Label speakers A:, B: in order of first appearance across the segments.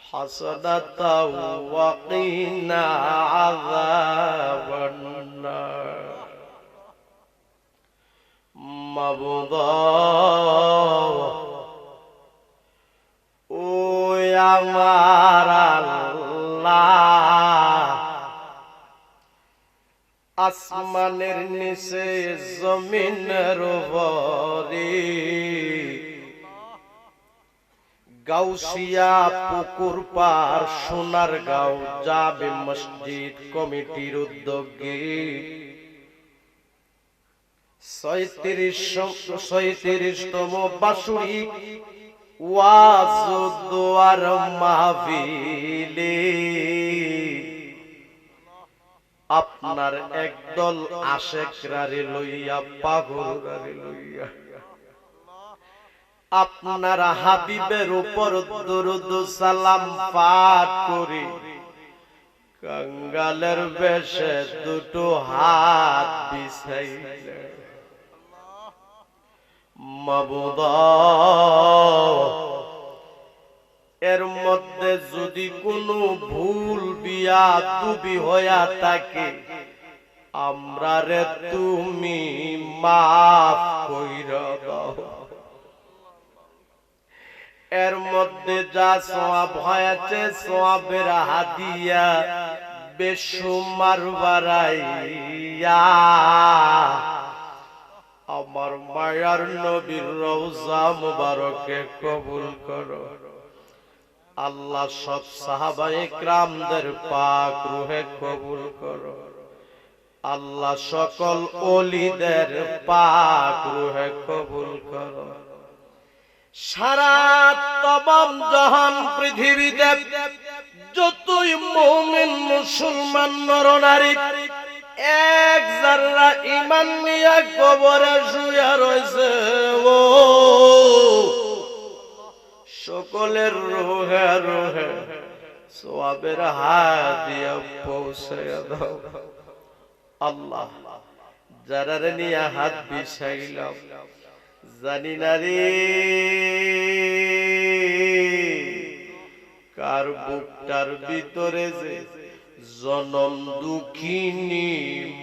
A: حسنة وقنا عذاب النار مبضى ও আমার আল্লাহ আসমানের নিচে জমিনের উপরে গাউসিয়া পুকুর পার সোনার গাঁও যাবে মসজিদ কমিটির উদ্যোগে। ছয়ত্রিশতম বাসুরি ওয়াজুদ্দুয়ার মাহফিলে আপনার একদল আশেকরারে লইয়া, পাগলরারে লইয়া আপনার হাবিবের উপর দরুদ সালাম পাঠ করে। কাঙ্গালের বেশে দুটো হাত বিছাইলে। মাবুদা, এর মধ্যে যদি কোনো ভুল বিয়া তুবি হইয়া থাকে আমরা রে তুমি মাফ কইরা দাও। এর মধ্যে যা সোয়াব হয়েছে সোয়াবের হাদিয়া বেসুমার বাড়াইয়া আমার মায়ার নবীর রওজা মুবারকে কবুল করো। আল্লাহ সব সাহাবায়ে ক্রামদের পাক রুহে কবুল করো। আল্লাহ সকল ওলিদের পাক রুহে কবুল করো। সারা তমাম জাহান পৃথিবীতে যতই মুমিন মুসলমান নরনারী, এক জাররা ইমান নিয়ে কবরে শুয়ে রয়েছে। ও, সকলের রোহে রোহে সোয়াবের হাত দিয়ে পৌঁছে দাও। আল্লাহ যারা নিয়ে হাত বিছাইলাম জানি না রে। কার বুকটার ভিতরে যে জনম দুঃখিনী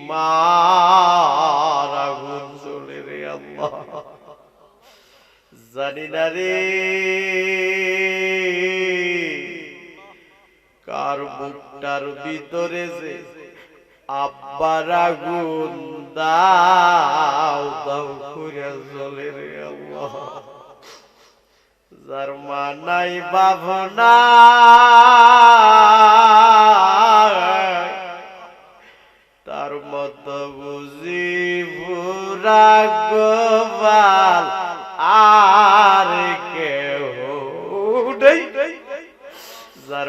A: মার আগুন জ্বলে রে আল্লাহ। জানি না রে। কার বুকটার ভিতরে যে আব্বার আগুন দাও যার মা নাই বাবনা তার মত বুঝি পুরা গোপাল আর কেউ নেই। যার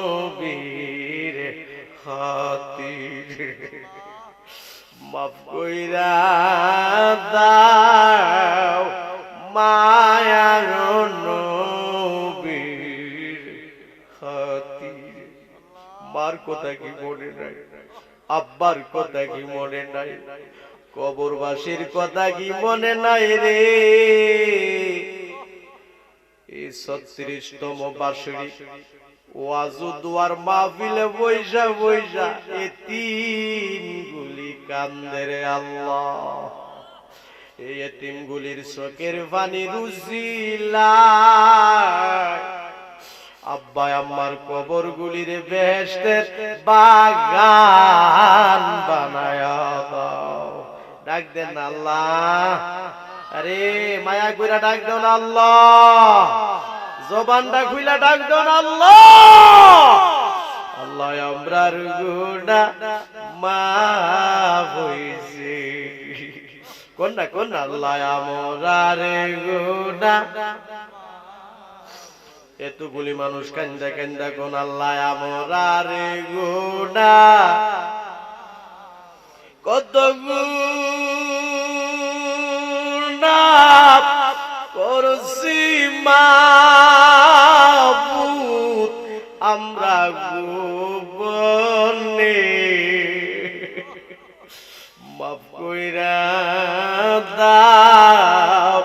A: মাফ কইরা দাও মায়ার নবীর খাতির। মার কথা কি মনে নাই? আব্বার কথা কি মনে নাই? কবরবাসীর কথা কি মনে নাই রে? এই ছত্রিশতম বাসুরি ওয়াজু দুয়ার মাহফিলে বৈশা বৈশা এ তিন গুলি কান্দে রে আল্লাহ। এই এতিমগুলির চোখের পানি রুজিলা আব্বা আম্মার কবর গুলির বেহেস্তের বাগান বানায়া দাও। ডাক দেন আল্লাহ। আরে মায়া কইরা ডাক দেন আল্লাহ। জবানটা খুইলা ডাক দেন আল্লাহ। আল্লাহ আমরার গুণা মা হইছে। কোন না, কোন আল্লাহ আমরার গুণা এতগুলি মানুষ কান্দা কান্দা কোন, আল্লাহ আমরার গুণা কত গুণা করছি মাবুদ আমরা গোবনে মাফ কইরা দাও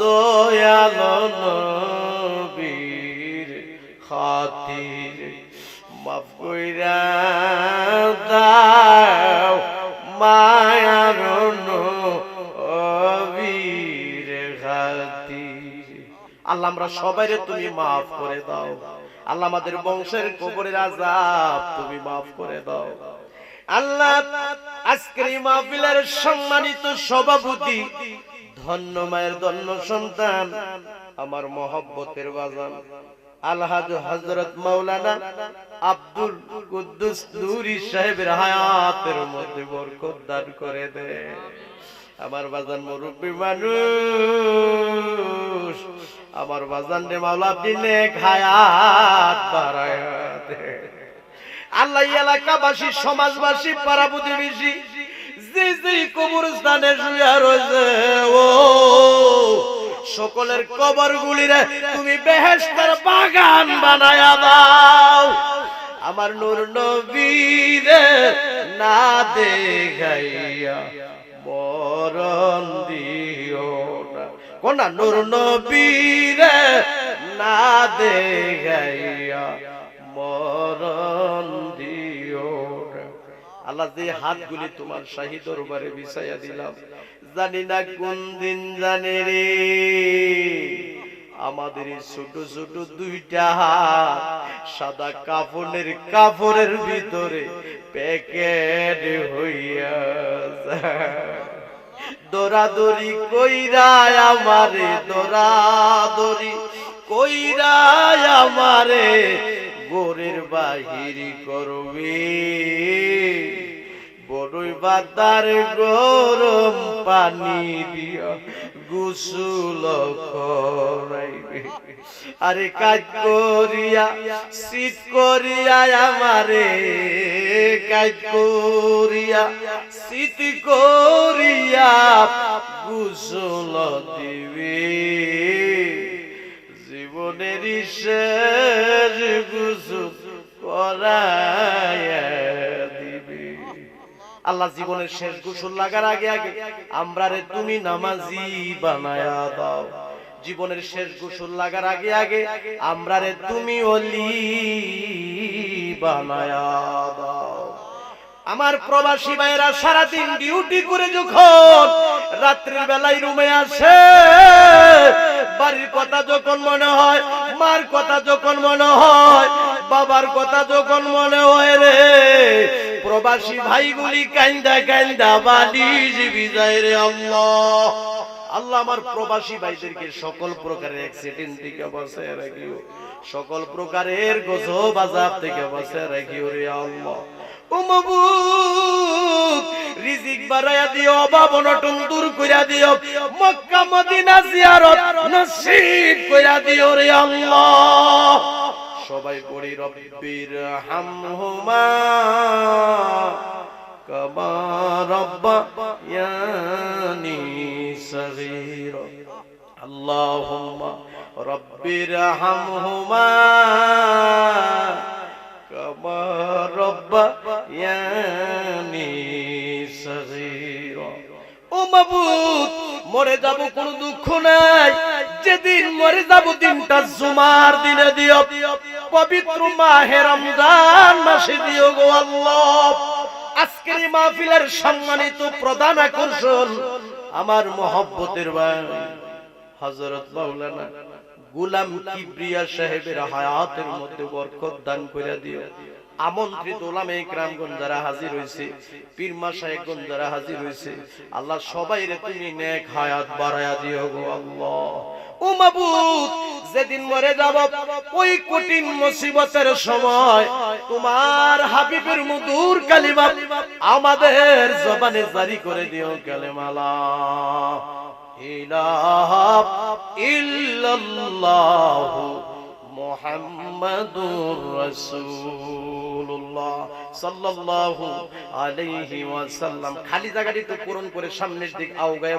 A: দয়াল নবীর খাতির। মাফ কইরা দাও মায়ার নবীর খাতির। আল্লাহ, আমরা সবাই তুমি মাফ করে দাও। আল্লাহ আমাদের বংশের কবরের আজাব তুমি মাফ করে দাও। আল্লাহ আজকের এই মাহফিলের সম্মানিত সভাপতি ধন্য মায়ের ধন্য সন্তান আমার মহব্বতের বাজান আলহাজ হজরত মাওলানা আব্দুল কুদ্দুস নুরি সাহেবের হায়াতের মধ্যে বরকত দান করে দে। আমার বাজান মুরব্বী মানুষ, আমার বাজান রে মাওলা নেক হায়াত বাড়ায়া আল্লাহ এলাকাবাসী, সমাজবাসী পাড়া প্রতিবেশী যে যে কবরস্থানে শুয়ে রয়েছে, ও, সকলের কবর গুলিরে তুমি বেহেস্তার বাগান বানায়া দাও। আমার নূর নবীরে না দেখাইয়া মরণ দিও না কোনা নুর নবীর না দেখাইয়া মরণ দিও। আল্লাহ যে হাতগুলি তোমার শাহী দরবারে বিছাইয়া দিলাম। জানি না কোন দিন জানি রে। আমাদের এই ছোট ছোট দুইটা হাত সাদা কাফনের কাপড়ের ভিতরে প্যাকেট হইয়া দৌড়াদৌড়ি কইরা আমারে দৌড়াদৌড়ি কইরা আমারে, গোরের বাহির করবে। বড়ই বাতার গরম পানি দিয়া গুসুল করাইবে আরে কাজ করিয়া, শীত করিয়া আমারে, কাজ করিয়া, শীত করিয়া গুসল দিবে। জীবনের শেষ করাইয়া দিবে আল্লাহ জীবনের শেষ গোসল লাগার আগে আগে, আমরা রে তুমি নামাজি বানায়া দাও। জীবনের শেষ গোসল লাগার আগে আগে, আমরা রে তুমি অলি বানায়া দাও। আমার প্রবাসী ভাইয়েরা, সারাদিন ডিউটি করে যখন রাত্রির বেলায় রুমে আসে, বাড়ির কথা যখন মনে হয়, মার কথা যখন মনে হয়, বাবার কথা যখন মনে হয় রে প্রবাসী ভাইগুলি কান্দা কান্দা বালিশ বিজয় রে আল্লাহ। আল্লাহ আমার প্রবাসী ভাইদেরকে সকল প্রকারের অ্যাক্সিডেন্ট থেকে বাঁচায় রাখিও। সকল প্রকারের গজব আজাব থেকে বাঁচায় রাখিও রে আল্লাহ। রিজিক বাড়ায়া দিও, অভাব অনটন দূর কইরা দিও। মক্কা, মদিনা জিয়ারত নসিব কইরা দিও রে আল্লাহ। সবাই পড়ি রব্বির হামহুমা। রব্বা ইয়ানি সগীরা। ও মাবুদ, মরে যাব কোন দুঃখ নাই। যেদিন মরে যাব দিনটা জুমার দিনে দিও। পবিত্র মাহে রমজান মাসে দিও গো আল্লাহ। আজকের মাহফিলের সম্মানিত প্রধান আকর্ষণ আমার মহব্বতের ভাই হযরত মাওলানা গুলাম কিবরিয়া সাহেবের হায়াতের মধ্যে বরকত দান করে দিও। আমন্ত্রিত ওলামে ইকরামগণ যারা হাজির হয়েছে পীরমা সাহেবগণ যারা হাজির হয়েছে আল্লাহ সবাই রে তুমি নেক হায়াত বাড়ায়া দিও গো আল্লাহ। ও মাবুদ, যেদিন মরে যাব, ওই কঠিন মুসিবতের সময় তোমার হাবিবের মধুর কালিমা আমাদের জবানে জারি করে দিও, কালেমালা। ইলাহা ইল্লাল্লাহু মুহাম্মাদুর রাসূলুল্লাহ সাল্লাল্লাহু আলাইহি ওয়াসাল্লাম। খালি জায়গাটি তো পূরণ করে সামনের দিক আওগায়